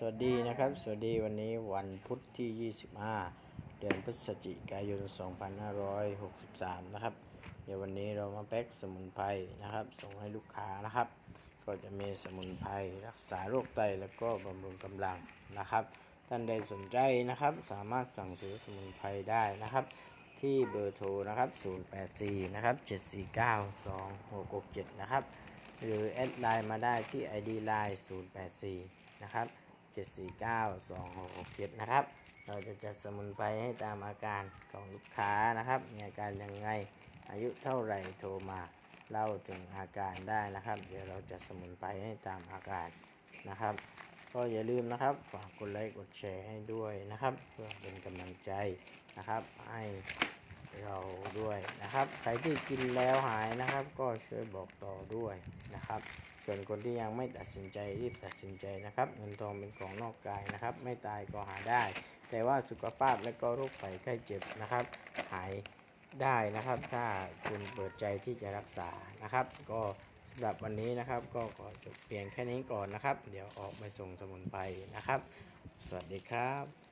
สวัสดีนะครับ สวัสดีวันนี้วันพุธที่ 25 เดือนพฤศจิกายน 2563 นะครับ เดี๋ยววันนี้เรามาแพ็กสมุนไพรนะครับ ส่งให้ลูกค้านะครับ ก็จะมีสมุนไพรรักษาโรคไตแล้วก็บำรุงกำลังนะครับ ท่านใดสนใจนะครับ สามารถสั่งซื้อสมุนไพรได้นะครับ ที่เบอร์โทรนะครับ 084 นะครับ 749 2667 นะครับ หรือแอดไลน์มาได้ที่ ID Line 084 นะครับ 749 2667 นะครับ เราจะจัดสมุนไพรให้ตามอาการของลูกค้านะครับ มีอาการยังไง อายุเท่าไหร่โทรมาเล่าถึงอาการได้นะครับ เดี๋ยวเราจัดสมุนไพรให้ตามอาการนะครับ ก็อย่าลืมนะครับ ฝากกดไลค์กดแชร์ให้ด้วยนะครับ เพื่อเป็นกำลังใจนะครับ ให้ เราด้วยนะครับ ใครที่กินแล้วหายนะครับ ก็ช่วยบอกต่อด้วยนะครับ ส่วนคนที่ยังไม่ตัดสินใจรีบตัดสินใจนะครับเงินทองเป็นของนอกกายนะครับ ไม่ตายก็หาได้ แต่ว่าสุขภาพและก็โรคภัยไข้เจ็บนะครับ หายได้นะครับ ถ้าคุณเปิดใจที่จะรักษานะครับ ก็สำหรับวันนี้นะครับ ก็ขอจบเพียงแค่นี้ก่อนนะครับ เดี๋ยวออกไปส่งสมุนไพรนะครับ สวัสดีครับ